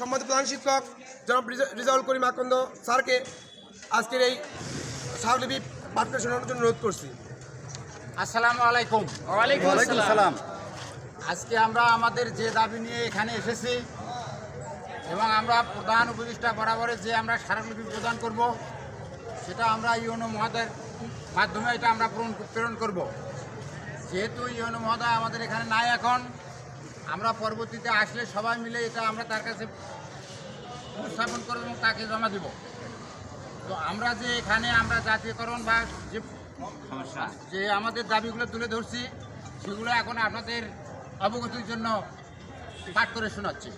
সম্মানিত প্রধান শিক্ষক জনাব রিজা- রিজাউল করিম আকন্দ স্যারকে আজকের এই স্মারকলিপি পাঠ করে শোনানোর জন্য অনুরোধ করছি। আসসালামু আলাইকুম। ওয়ালাইকুম আসসালাম। আজকে আমরা আমাদের যে দাবি নিয়ে এখানে এসেছি এবং আমরা প্রধান উপদেষ্টা বরাবরে যে আমরা স্মারকলিপি প্রদান করব সেটা আমরা ইউনো মহোদয়ের মাধ্যমে এটা আমরা পূরণ প্রেরণ করব। যেহেতু ইউনো মহোদয় আমাদের এখানে নাই এখন আমরা পরবর্তীতে আসলে সবাই মিলে এটা আমরা তার কাছে উপস্থাপন করব এবং তাকে জমা দেব। তো আমরা যে এখানে আমরা জাতীয়করণ বা যে যে আমাদের দাবিগুলো তুলে ধরছি সেগুলো এখন আপনাদের অবগতির জন্য পাঠ করে শোনাচ্ছি।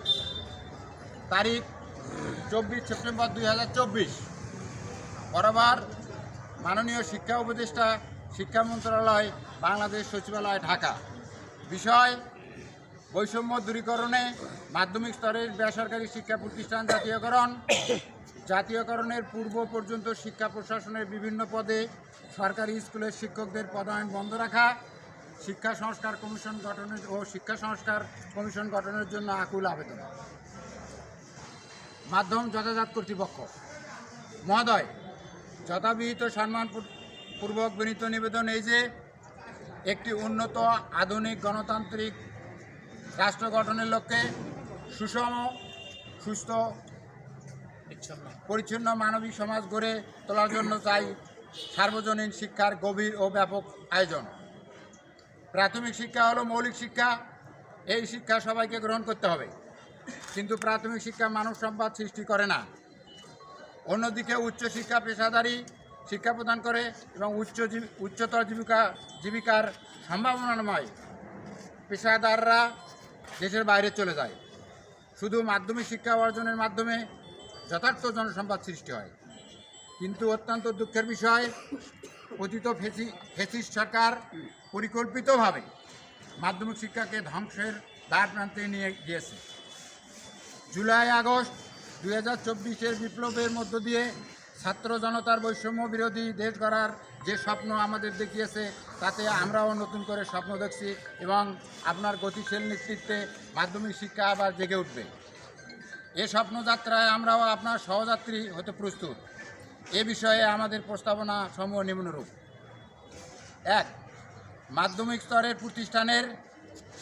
তারিখ চব্বিশ সেপ্টেম্বর দুই হাজার চব্বিশ। বরাবর মাননীয় শিক্ষা উপদেষ্টা শিক্ষা মন্ত্রণালয় বাংলাদেশ সচিবালয় ঢাকা। বিষয় বৈষম্য দূরীকরণে মাধ্যমিক স্তরের বেসরকারি শিক্ষা প্রতিষ্ঠান জাতীয়করণ, জাতীয়করণের পূর্ব পর্যন্ত শিক্ষা প্রশাসনের বিভিন্ন পদে সরকারি স্কুলের শিক্ষকদের পদায়ন বন্ধ রাখা, শিক্ষা সংস্কার কমিশন গঠনের ও শিক্ষা সংস্কার কমিশন গঠনের জন্য আকুল আবেদন। মাধ্যম যথাযথ কর্তৃপক্ষ। মহোদয়, যথাবিহিত সম্মান পূর্বক বিনীত নিবেদন এই যে, একটি উন্নত আধুনিক গণতান্ত্রিক রাষ্ট্র গঠনের লক্ষ্যে সুষম সুস্থ পরিচ্ছন্ন মানবিক সমাজ গড়ে তোলার জন্য চাই সার্বজনীন শিক্ষার গভীর ও ব্যাপক আয়োজন। প্রাথমিক শিক্ষা হলো মৌলিক শিক্ষা এই শিক্ষা সবাইকে গ্রহণ করতে হবে। কিন্তু প্রাথমিক শিক্ষা মানব সম্পদ সৃষ্টি করে না। অন্যদিকে উচ্চশিক্ষা পেশাদারী শিক্ষা প্রদান করে এবং উচ্চ জীব- উচ্চতর জীবিকা জীবিকার সম্ভাবনাময় পেশাদাররা দেশের বাইরে চলে যায়। শুধু মাধ্যমিক শিক্ষা অর্জনের মাধ্যমে যথার্থ জনসম্পদ সৃষ্টি হয়। কিন্তু অত্যন্ত দুঃখের বিষয় পতিত ফেসি, ফেসিস্ট সরকার পরিকল্পিতভাবে মাধ্যমিক শিক্ষাকে ধ্বংসের দ্বার প্রান্তে নিয়ে গিয়েছে। জুলাই আগস্ট দুই হাজার বিপ্লবের মধ্য দিয়ে ছাত্র জনতার বৈষম্য বিরোধী দেশ গড়ার যে স্বপ্ন আমাদের দেখিয়েছে, তাতে আমরাও নতুন করে স্বপ্ন দেখছি এবং আপনার গতিশীল নেতৃত্বে মাধ্যমিক শিক্ষা আবার জেগে উঠবে। এ স্বপ্নযাত্রায় আমরাও আপনার সহযাত্রী হতে প্রস্তুত। এ বিষয়ে আমাদের প্রস্তাবনা সমূহ নিম্নরূপ। এক, মাধ্যমিক স্তরের প্রতিষ্ঠানের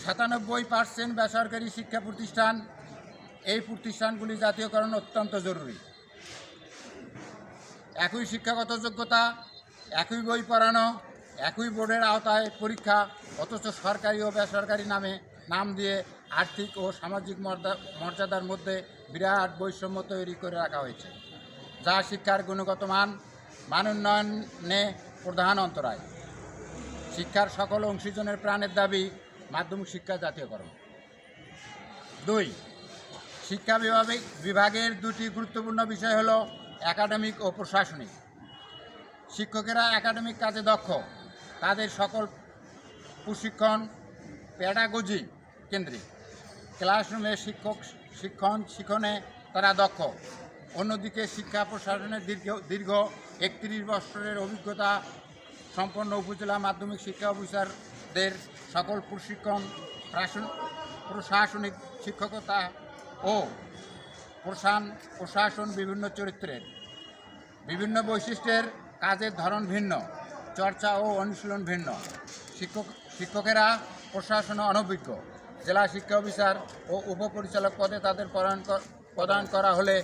সাতানব্বই পার্সেন্ট বেসরকারি শিক্ষা প্রতিষ্ঠান, এই প্রতিষ্ঠানগুলি জাতীয়করণ অত্যন্ত জরুরি। একই শিক্ষাগত যোগ্যতা, একই বই পড়ানো, একই বোর্ডের আওতায় পরীক্ষা, অথচ সরকারি ও বেসরকারি নামে নাম দিয়ে আর্থিক ও সামাজিক মর্যা- মর্যাদার মধ্যে বিরাট বৈষম্য তৈরি করে রাখা হয়েছে, যা শিক্ষার গুণগত মান মান উন্নয়নে প্রধান অন্তরায়। শিক্ষার সকল অংশীজনের প্রাণের দাবি মাধ্যমিক শিক্ষা জাতীয়করণ। দুই, শিক্ষা বিভাগে বিভাগের দুটি গুরুত্বপূর্ণ বিষয় হলো একাডেমিক ও প্রশাসনিক। শিক্ষকেরা একাডেমিক কাজে দক্ষ। তাদের সকল প্রশিক্ষণ প্যাডাগজি কেন্দ্রিক। ক্লাসরুমে শিক্ষক শিক্ষণ শিক্ষণে তারা দক্ষ। অন্যদিকে শিক্ষা প্রশাসনের দীর্ঘ দীর্ঘ একত্রিশ বছরের অভিজ্ঞতা সম্পন্ন উপজেলা মাধ্যমিক শিক্ষা অফিসারদের সকল প্রশিক্ষণ প্রশাসনিক শিক্ষকতা ও প্রশান, প্রশাসন বিভিন্ন চরিত্রের বিভিন্ন বৈশিষ্ট্যের কাজের ধরন ভিন্ন, চর্চা ও অনুশীলন ভিন্ন। শিক্ষক, শিক্ষকেরা প্রশাসনে অনভিজ্ঞ। জেলা শিক্ষা অফিসার ও উপপরিচালক পদে তাদের প্রদান প্রদান করা হলে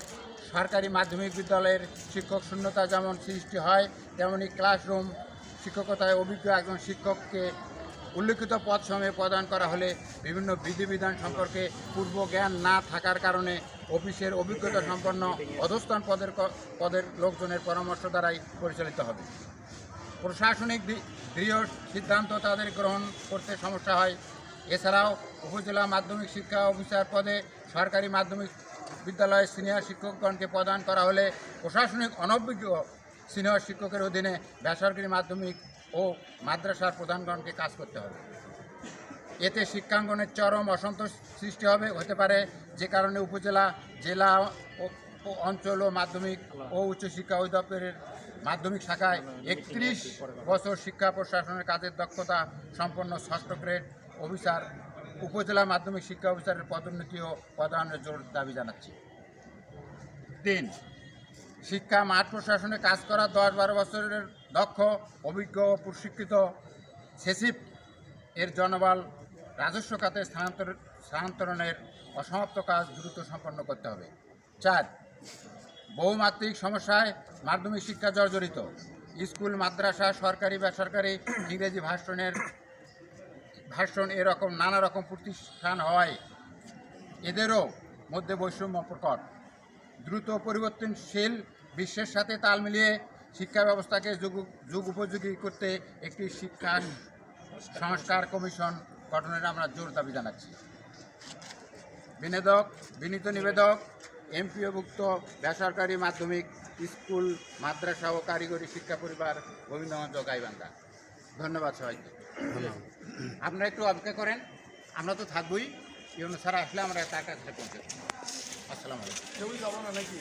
সরকারি মাধ্যমিক বিদ্যালয়ের শিক্ষক শূন্যতা যেমন সৃষ্টি হয়, তেমনি ক্লাসরুম শিক্ষকতায় অভিজ্ঞ একজন শিক্ষককে উল্লিখিত পদ সময়ে প্রদান করা হলে বিভিন্ন বিধিবিধান সম্পর্কে পূর্ব জ্ঞান না থাকার কারণে অফিসের অভিজ্ঞতা সম্পন্ন অধস্থান পদের পদের লোকজনের পরামর্শ দ্বারাই পরিচালিত হবে। প্রশাসনিক দৃঢ় সিদ্ধান্ত তাদের গ্রহণ করতে সমস্যা হয়। এছাড়াও উপজেলা মাধ্যমিক শিক্ষা অফিসার পদে সরকারি মাধ্যমিক বিদ্যালয়ের সিনিয়র শিক্ষকগণকে প্রদান করা হলে প্রশাসনিক অনভিজ্ঞ সিনিয়র শিক্ষকের অধীনে বেসরকারি মাধ্যমিক ও মাদ্রাসার প্রধানগণকে কাজ করতে হবে। এতে শিক্ষাঙ্গনের চরম অসন্তোষ সৃষ্টি হবে, হতে পারে যে কারণে উপজেলা, জেলা ও- অঞ্চল ও মাধ্যমিক ও উচ্চশিক্ষা অধিদপ্তরের মাধ্যমিক শাখায় একত্রিশ বছর শিক্ষা প্রশাসনের কাজের দক্ষতা সম্পন্ন ষষ্ঠ গ্রেড অফিসার, উপজেলা মাধ্যমিক শিক্ষা অফিসারের পদোন্নতি ও পদায়নের জোর দাবি জানাচ্ছি। তিন, শিক্ষা মাঠ প্রশাসনে কাজ করা দশ বারো বছরের দক্ষ, অভিজ্ঞ, প্রশিক্ষিত সেসিপ এর জনবল রাজস্ব খাতে স্থানান্তর, স্থানান্তরণের অসমাপ্ত কাজ দ্রুত সম্পন্ন করতে হবে। চার, বহুমাত্রিক সমস্যায় মাধ্যমিক শিক্ষা জর্জরিত। স্কুল, মাদ্রাসা, সরকারি, বেসরকারি, ইংরেজি ভাষণের, ভাষণ এরকম নানা রকম প্রতিষ্ঠান হওয়ায় এদেরও মধ্যে বৈষম্য প্রকট। দ্রুত পরিবর্তনশীল বিশ্বের সাথে তাল মিলিয়ে শিক্ষা ব্যবস্থাকে যুগ যুগ উপযোগী করতে একটি শিক্ষা সংস্কার কমিশন গঠনের আমরা জোর দাবি জানাচ্ছি। বিনোদক বিনীত নিবেদক এমপিওভুক্ত বেসরকারি মাধ্যমিক স্কুল মাদ্রাসা ও কারিগরি শিক্ষা পরিবার গোবিন্দগঞ্জ গাইবান্ধা ধন্যবাদ সবাইকে। আপনারা একটু অপেক্ষা করেন আমরা তো থাকবোই। এই স্যার আসলে আমরা তার কাছে পৌঁছে আসসালামু আলাইকুম। কেউই যাব না নাকি?